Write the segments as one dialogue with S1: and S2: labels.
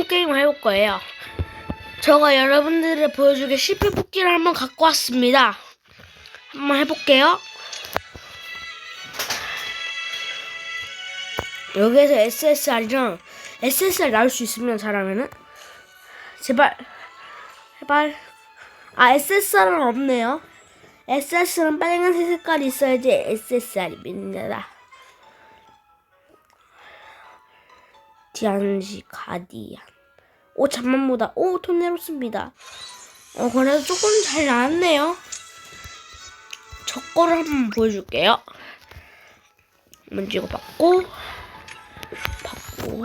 S1: 한번 게임을 해볼 거예요. 제가 여러분들을 보여주게 10회 뽑기를 한번 갖고 왔습니다. 한번 해볼게요. 여기에서 SSR이랑 SSR 나올 수 있으면 잘하면은 제발 제발 아 SSR은 없네요. SS는 빨간색 색깔이 있어야지 SSR입니다. 디안지 가디안. 오 잠만보다 오 톤네롭습니다. 어 그래도 조금 잘 나왔네요. 저 거를 한번 보여줄게요. 먼저 이거 받고 받고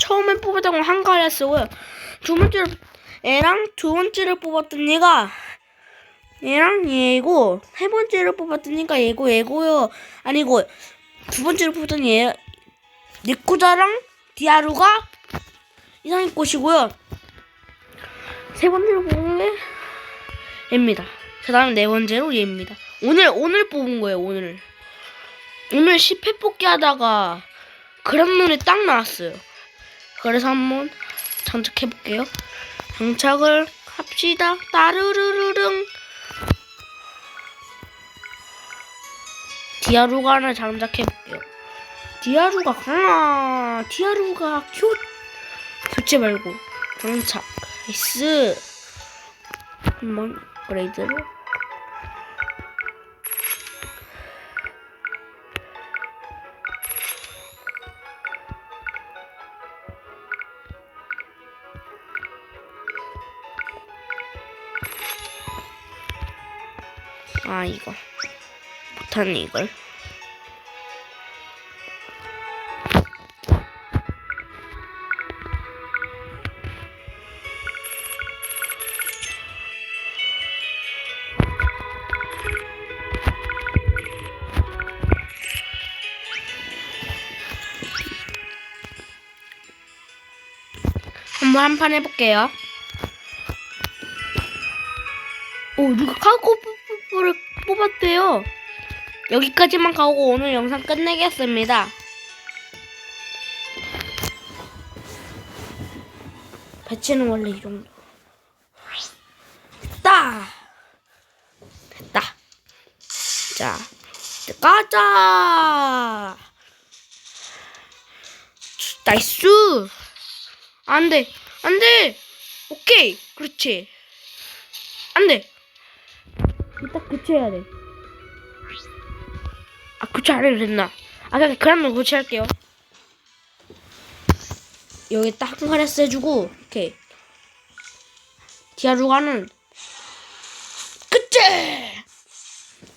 S1: 처음에 뽑았던 건 한가를 쓰고요. 두 번째로 얘랑 두 번째를 뽑았던 얘가 얘랑 얘고 세 번째를 뽑았던 얘가 얘고 얘고요. 아니고 두 번째로 뽑았던 얘 니쿠자랑 디아루가 이상의 꽃이고요. 세 번째로 뽑은 게 얘입니다. 그 다음 네 번째로 얘입니다. 오늘 오늘 뽑은 거예요. 오늘 오늘 10회 뽑기 하다가 그런 눈이 딱 나왔어요. 그래서 한번 장착해 볼게요. 장착을 합시다. 따르르르릉. 디아루가 하나 장착해 볼게요. 디아루가 강아. 디아루가 큐. 교체 말고 장착. 나이스. 한번 업그레이드를. 아 이거 못하네 이걸 한번 한 판 해볼게요. 오 누가 카고 뽀뽀를 뽑았대요. 여기까지만 가고 오늘 영상 끝내겠습니다. 배치는 원래 이 정도. 됐다. 됐다. 자, 가자. 나이스. 안 돼. 안 돼. 오케이. 그렇지. 안 돼. 딱 교체해야 돼. 아, 교체 안 해도 됐나? 아, 그냥 그러면 교체할게요. 여기 딱한 칸에 써주고, 오케이. 디아루가는, 그치!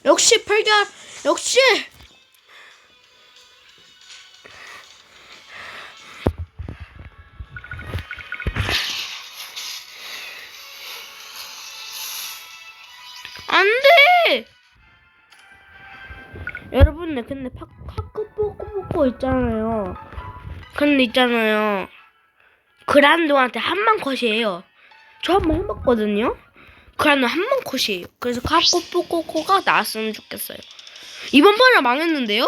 S1: 역시 발견! 역시! 여러분 들, 근데 파, 파크 뽑고 있잖아요. 근데 있잖아요. 그란도한테 한만 컷이에요. 저 한 번 해봤거든요? 그란도 한만 컷이에요. 그래서 카코 뽑고코가 나왔으면 좋겠어요. 이번 판에 망했는데요?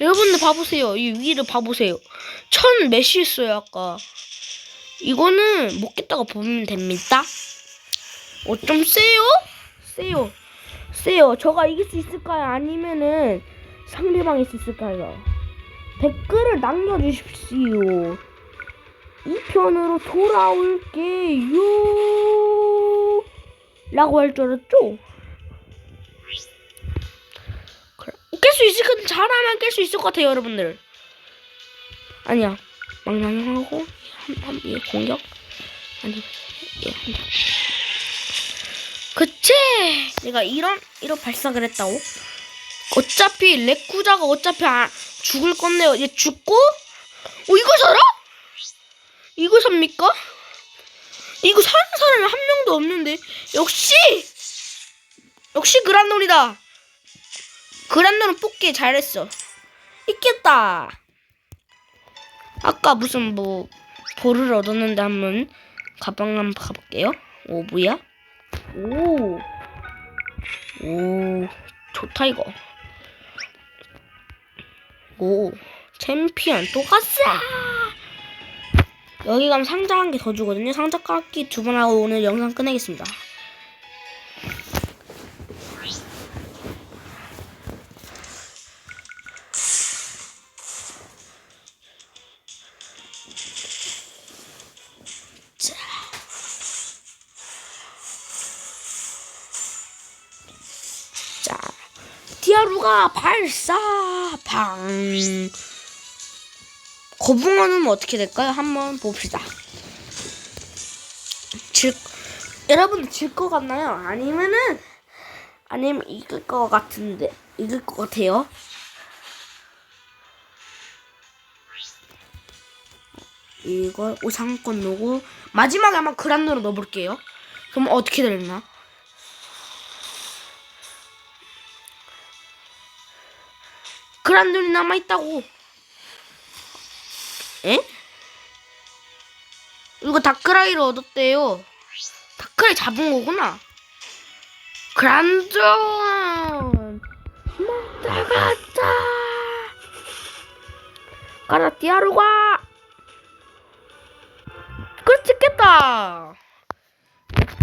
S1: 여러분들 봐보세요. 이 위를 봐보세요. 천 몇이 있어요, 아까. 이거는 못 깼다고 보면 됩니다. 어, 좀 세요? 세요. 세요. 저가 이길 수 있을까요? 아니면은 상대방이 수 있을까요? 댓글을 남겨주십시오. 이 편으로 돌아올게요. 라고 할 줄 알았죠? 깰수 있을 것 잘하면 깰 수 있을 것 같아요, 여러분들. 아니야. 망나뇽하고 한, 한, 얘 공격? 아니, 얘 한. 그치? 내가 이런 이런 발사를 했다고? 어차피 레쿠자가 어차피 아, 죽을 건데요. 얘 죽고? 어 이거 살아? 이거 삽니까? 이거 사는 사람이 한 명도 없는데 역시 역시 그란놀이다. 그란놀은 뽑기 잘했어. 있겠다. 아까 무슨 뭐 볼을 얻었는데 한번 가방 한번 가볼게요. 오 뭐야? 오. 오. 좋다 이거. 오 챔피언 또 갔어 여기 가면 상자 한 개 더 주거든요 상자 깎기 두 번 하고 오늘 영상 끝내겠습니다 디아루가 발사 방. 거북어는 어떻게 될까요? 한번 봅시다. 질 여러분 질 것 같나요? 아니면은 아니면 이길 것 같은데 이길 것 같아요. 이걸 오상권 놓고 마지막에 한번 그란도로 넣어볼게요. 그럼 어떻게 되나? 그란돌이 남아있다고. 에? 이거 다크라이를 얻었대요. 다크라이 잡은 거구나. 그란돈! 먹다 갔다! 가라, 띠아루가! 그렇지, 깼다!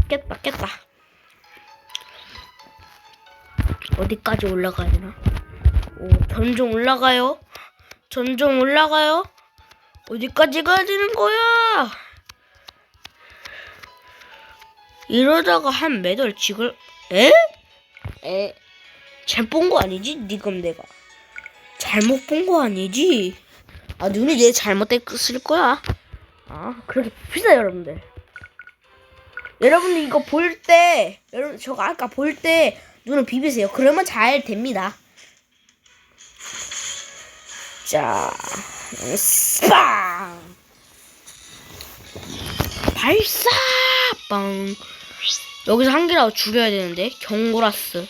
S1: 깼다, 깼다. 어디까지 올라가야 되나? 오, 점점 올라가요. 점점 올라가요. 어디까지 가야 되는 거야? 이러다가 한 매달 찍을 에? 에? 잘 본 거 아니지? 니금 내가 잘못 본 거 아니지? 아 눈이 내 잘못됐을 거야. 아 그렇게 봅시다 여러분들. 여러분들 이거 볼 때 여러분 저거 아까 볼 때 눈을 비비세요. 그러면 잘 됩니다. 자, 스빵! 발사! 빵! 여기서 한 개라도 죽여야 되는데, 경고라스.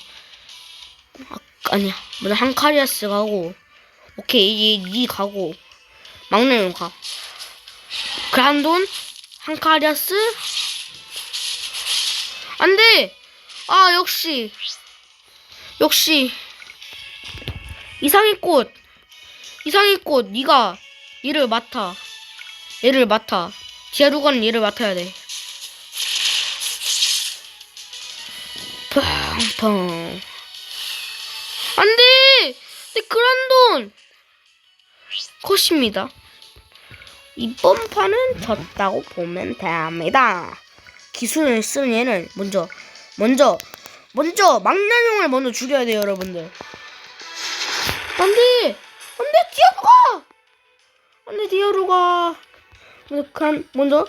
S1: 아, 아니야. 먼저 한카리아스 가고, 오케이, 이, 이 가고, 막내는 가. 그란돈, 한카리아스, 안 돼! 아, 역시, 역시, 이상의 꽃! 이상의 꽃 네가 얘를 맡아. 얘를 맡아. 디아루가는 얘를 맡아야 돼. 팡팡 안돼! 내 그란돈! 컷입니다. 이번 판은 졌다고 보면 됩니다. 기술을 쓰는 얘는 먼저 먼저 먼저 망나뇽을 먼저 죽여야 돼요 여러분들. 안돼 안돼 디아루가! 안돼 디아루가 먼저 간 먼저?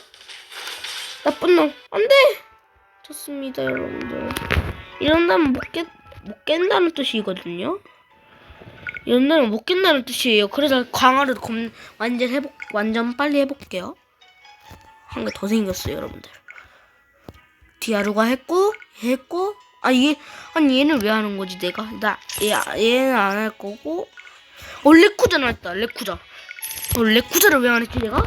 S1: 나쁜 놈. 안돼! 좋습니다 여러분들. 이런다면 못 깬 못 깬다는 뜻이거든요? 이런다면 못 깬다는 뜻이에요. 그래서 강화를 검 완전 해복 완전 빨리 해볼게요. 한 개 더 생겼어요 여러분들. 디아루가 했고 했고 아 얘 아니 얘는 왜 하는 거지 내가? 나 얘 얘는 안 할 거고 어 레쿠자 나왔다 레쿠자 어 레쿠자를 왜 안 했지 내가?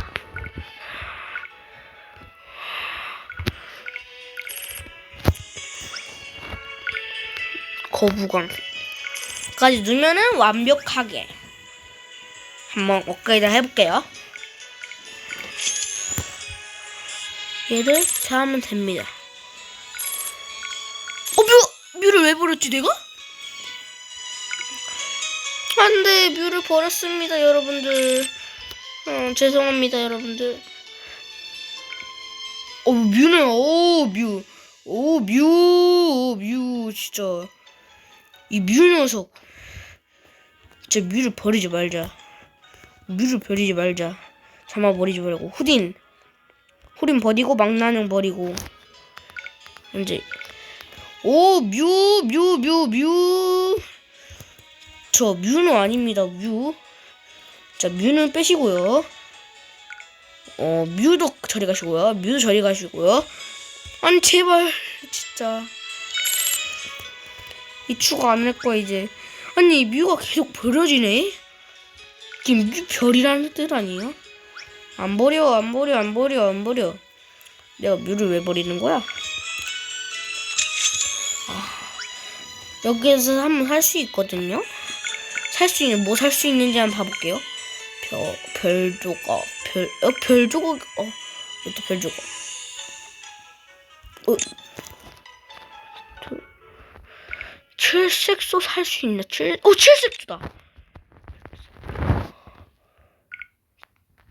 S1: 거부광까지 넣으면은 완벽하게. 한번 업그레이드 해볼게요. 얘를 잘하면 됩니다. 어, 뮤! 뮤를 왜 버렸지, 내가? 안 돼, 뮤를 버렸습니다, 여러분들. 어, 죄송합니다, 여러분들. 어, 뮤는, 오, 뮤. 오, 뮤, 오, 뮤, 진짜. 이 뮤 녀석. 진짜 뮤를 버리지 말자. 뮤를 버리지 말자. 잠아 버리지 말고. 후딘. 후딘 버리고, 망나뇽 버리고. 이제 오, 뮤, 뮤, 뮤, 뮤. 저 뮤는 아닙니다, 뮤. 자, 뮤는 빼시고요. 어, 뮤도 저리 가시고요. 뮤도 저리 가시고요. 아니, 제발, 진짜. 이 추가 안 할 거야, 이제. 아니, 뮤가 계속 버려지네? 지금 뮤 별이라는 뜻 아니에요? 안 버려, 안 버려, 안 버려, 안 버려. 내가 뮤를 왜 버리는 거야? 여기에서 한번 할 수 있거든요. 살 수 있는 뭐 살 수 있는지 한번 봐볼게요. 별, 별 조각, 별, 어, 별 조각, 어, 이것도 별 조각. 어, 저, 칠색소 살 수 있나? 칠, 오, 칠색소다.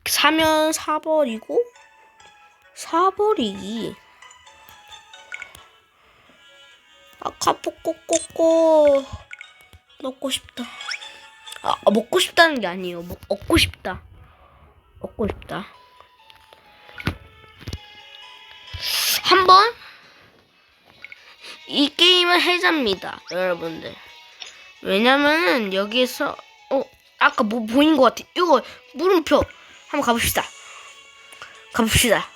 S1: 사면 사버리고, 사버리기. 아까 꼬꼬꼬꼬 먹고 싶다. 아, 아, 먹고 싶다는 게 아니에요. 먹, 얻고 싶다. 얻고 싶다. 한번 이 게임을 해잡니다, 여러분들. 왜냐면은 여기에서 어 아까 뭐 보인 것 같아. 이거 물음표 한번 가봅시다. 가봅시다.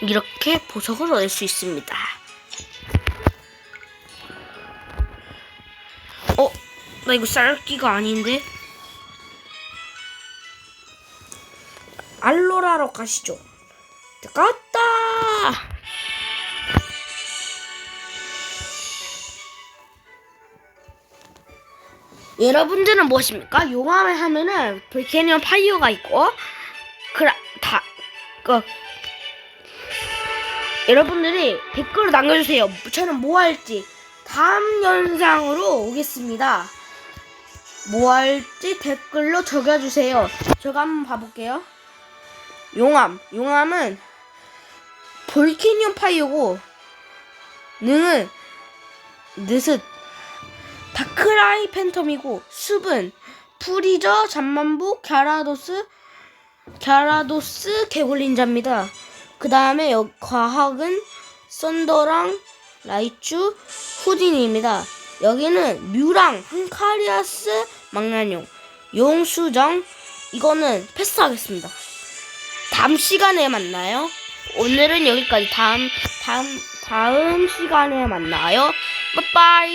S1: 이렇게 보석을 얻을 수 있습니다. 나 이거 쌀기가 아닌데? 알로라로 가시죠. 갔다! 여러분들은 무엇입니까? 용암을 하면은 볼케니언 파이어가 있고, 그라, 다, 그, 여러분들이 댓글을 남겨주세요. 저는 뭐 할지 다음 영상으로 오겠습니다. 뭐 할지 댓글로 적어주세요. 제가 한번 봐볼게요. 용암. 용암은 볼케니언 파이어고 능은 늪은 다크라이 팬텀이고 숲은 프리저, 잠만부, 갸라도스, 갸라도스 개굴린자입니다. 그 다음에 과학은 썬더랑 라이츄, 후디니입니다. 여기는 뮤랑, 한카리아스, 망나뇽, 용수정 이거는 패스하겠습니다. 다음 시간에 만나요. 오늘은 여기까지 다음 다음 다음 시간에 만나요. 빠빠이.